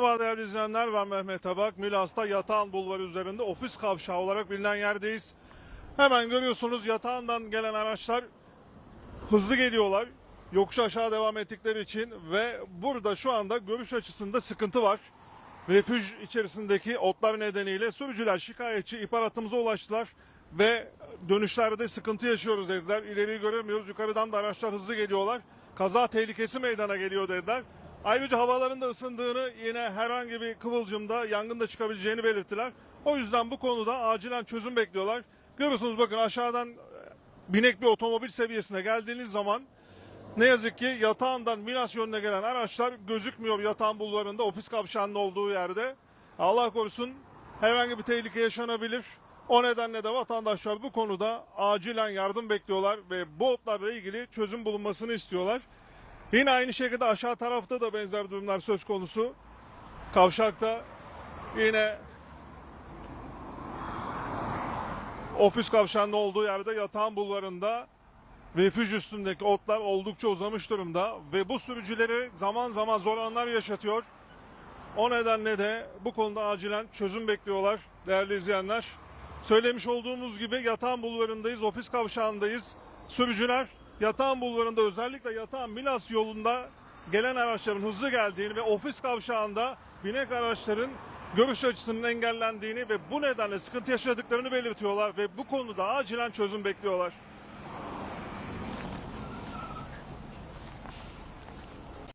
Merhaba değerli izleyenler ben Mehmet Tabak. Milas'ta Yatağan Bulvarı üzerinde ofis kavşağı olarak bilinen yerdeyiz. Hemen görüyorsunuz yatağından gelen araçlar hızlı geliyorlar. Yokuş aşağı devam ettikleri için ve burada şu anda görüş açısında sıkıntı var. Refüj içerisindeki otlar nedeniyle sürücüler şikayetçi ihbar ulaştılar ve dönüşlerde sıkıntı yaşıyoruz dediler. İleriyi göremiyoruz. Yukarıdan da araçlar hızlı geliyorlar. Kaza tehlikesi meydana geliyor dediler. Ayrıca havaların da ısındığını yine herhangi bir kıvılcımda yangın da çıkabileceğini belirttiler. O yüzden bu konuda acilen çözüm bekliyorlar. Görüyorsunuz bakın aşağıdan e, binek bir otomobil seviyesine geldiğiniz zaman ne yazık ki yatağından Milas yönüne gelen araçlar gözükmüyor yatağın bulvarında ofis kavşağının olduğu yerde. Allah korusun herhangi bir tehlike yaşanabilir. O nedenle de vatandaşlar bu konuda acilen yardım bekliyorlar ve bu otlarla ilgili çözüm bulunmasını istiyorlar. Yine aynı şekilde aşağı tarafta da benzer durumlar söz konusu. Kavşakta yine ofis kavşağının olduğu yerde yatağın bulvarında refüj üstündeki otlar oldukça uzamış durumda ve bu sürücüleri zaman zaman zor anlar yaşatıyor. O nedenle de bu konuda acilen çözüm bekliyorlar değerli izleyenler. Söylemiş olduğumuz gibi Yatağan Bulvarı'ndayız, ofis kavşağındayız. Sürücüler Yatağan Bulvarı'nda özellikle Yatağan Milas yolunda gelen araçların hızlı geldiğini ve ofis kavşağında binek araçların görüş açısının engellendiğini ve bu nedenle sıkıntı yaşadıklarını belirtiyorlar ve bu konuda acilen çözüm bekliyorlar.